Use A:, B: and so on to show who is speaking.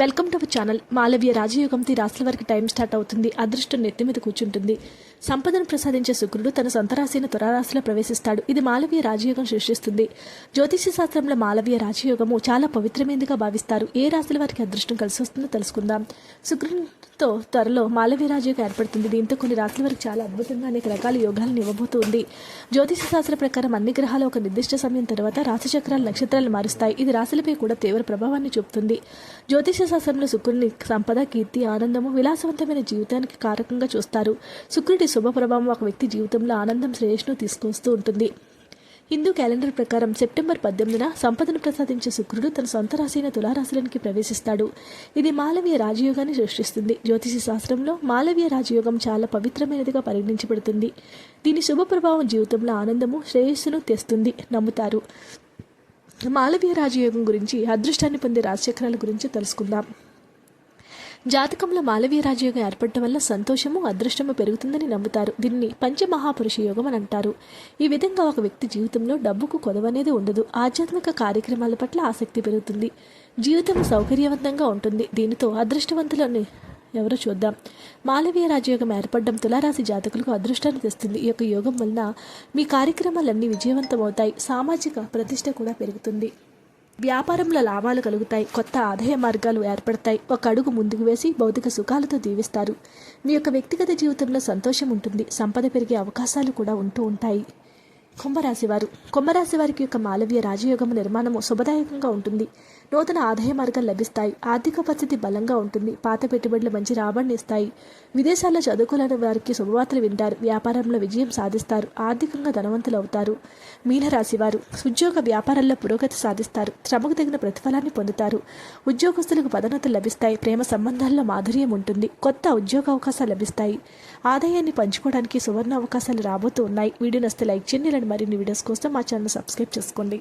A: Welcome to our channel. Malaviya రాజయోగంతి రాశుల వారికి టైం స్టార్ట్ అవుతుంది. అదృష్టం నెత్తి మీద కూర్చుంటుంది. సంపదను ప్రసాదించే శుక్రుడు తన సొంత రాశిని తులారాశిలో ప్రవేశిస్తాడు. ఇది మాలవీయ రాజయోగం సృష్టిస్తుంది. జ్యోతిష శాస్త్రంలో మాలవీయ రాజయోగము చాలా పవిత్రమైనదిగా భావిస్తారు. ఏ రాశుల వారికి అదృష్టం కలిసి వస్తుందో తెలుసుకుందాం. శుక్రునితో త్వరలో మాలవీయ రాజయోగం ఏర్పడుతుంది. దీంతో కొన్ని రాశుల వారికి చాలా అద్భుతంగా అనేక రకాల యోగాలను ఇవ్వబోతుంది జ్యోతిష శాస్త్ర ప్రకారం అన్ని గ్రహాలు ఒక నిర్దిష్ట సమయం తర్వాత రాశి చక్రాలు నక్షత్రాలు మారుస్తాయి. ఇది రాశులపై కూడా తీవ్ర ప్రభావాన్ని చూపుతుంది. జ్యోతిష శాస్త్రంలో శుక్రుడిని సంపద కీర్తి ఆనందము విలాసవంతమైన జీవితానికి కారకంగా చూస్తారు. శుక్రుడి శుభ ప్రభావం ఒక వ్యక్తి జీవితంలో ఆనందం శ్రేయస్సును తీసుకొస్తూ ఉంటుంది? హిందూ క్యాలెండర్ ప్రకారం సెప్టెంబర్ పద్దెనిమిదిన సంపదను ప్రసాదించే శుక్రుడు తన సొంత రాశైన తులారాశులకి ప్రవేశిస్తాడు. ఇది మాలవీయ రాజయోగాన్ని సృష్టిస్తుంది. జ్యోతిష శాస్త్రంలో మాలవీయ రాజయోగం చాలా పవిత్రమైనదిగా పరిగణించబడుతుంది. దీని శుభ ప్రభావం జీవితంలో ఆనందము శ్రేయస్సును తెస్తుంది నమ్ముతారు. మాలవీయ రాజయోగం గురించి అదృష్టాన్ని పొందే రాజచక్రాల గురించి తెలుసుకుందాం. జాతకంలో మాలవీయ రాజయోగం ఏర్పడటం వల్ల సంతోషము అదృష్టము పెరుగుతుందని నమ్ముతారు. దీన్ని పంచమహాపురుష యోగం అని అంటారు. ఈ విధంగా ఒక వ్యక్తి జీవితంలో డబ్బుకు కొదవనేది ఉండదు. ఆధ్యాత్మిక కార్యక్రమాల పట్ల ఆసక్తి పెరుగుతుంది. జీవితం సౌకర్యవంతంగా ఉంటుంది. దీనితో అదృష్టవంతులని ఎవరో చూద్దాం. మాలవీయ రాజయోగం ఏర్పడడం తులారాశి జాతకులకు అదృష్టాన్ని తెస్తుంది. ఈ యొక్క యోగం వలన మీ కార్యక్రమాలన్నీ విజయవంతమవుతాయి. సామాజిక ప్రతిష్ట కూడా పెరుగుతుంది. వ్యాపారంలో లాభాలు కలుగుతాయి. కొత్త ఆదాయ మార్గాలు ఏర్పడతాయి. ఒక అడుగు ముందుకు వేసి భౌతిక సుఖాలతో దీవిస్తారు మీ యొక్క వ్యక్తిగత జీవితంలో సంతోషం ఉంటుంది. సంపద పెరిగే అవకాశాలు కూడా ఉంటూ ఉంటాయి. కుంభరాశివారు. కుంభరాశి వారికి యొక్క మాలవీయ రాజయోగము నిర్మాణము శుభదాయకంగా ఉంటుంది. నూతన ఆదాయ మార్గాలు లభిస్తాయి. ఆర్థిక పరిస్థితి బలంగా ఉంటుంది. పాత పెట్టుబడులు మంచి రాబడిని ఇస్తాయి. విదేశాల్లో చదువుకోలేని వారికి శుభవార్తలు వింటారు. వ్యాపారంలో విజయం సాధిస్తారు. ఆర్థికంగా ధనవంతులు అవుతారు. మీనరాశి వారు ఉద్యోగ వ్యాపారాల్లో పురోగతి సాధిస్తారు. శ్రమకు తగిన ప్రతిఫలాన్ని పొందుతారు. ఉద్యోగస్తులకు పదోన్నతులు లభిస్తాయి. ప్రేమ సంబంధాల్లో మాధుర్యం ఉంటుంది. కొత్త ఉద్యోగ అవకాశాలు లభిస్తాయి. ఆదాయాన్ని పంచుకోవడానికి సువర్ణ అవకాశాలు రాబోతూ ఉన్నాయి. వీడియో నస్తే లైక్ చేయండి. ఇలాంటి మరిన్ని వీడియోస్ కోసం మా ఛానల్ సబ్స్క్రైబ్ చేసుకోండి.